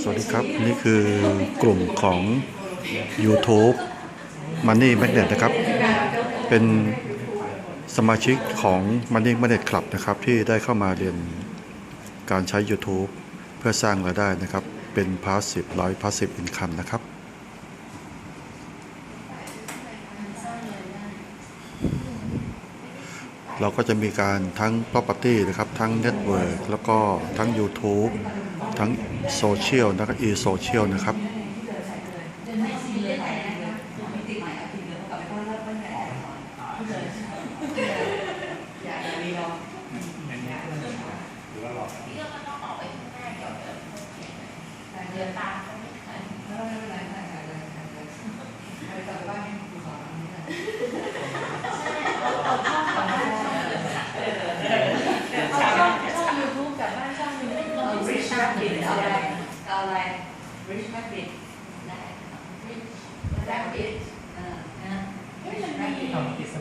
สวัสดีครับ นี่คือกลุ่มของ YouTube Money Magnet นะครับ เป็นสมาชิกของ Money Magnet Club นะครับ ที่ได้เข้ามาเรียนการใช้ YouTube เพื่อสร้างรายได้นะครับ เป็น Passive ร้อย Passive Income นะครับ เราก็จะมีการทั้ง property นะครับ ทั้ง network แล้วก็ทั้ง YouTube ทั้งโซเชียลแล้วก็ e-social นะครับเดือนตา บิดเอาอะไรเอาอะไร rich rabbit ได้ rich rabbit rich uh,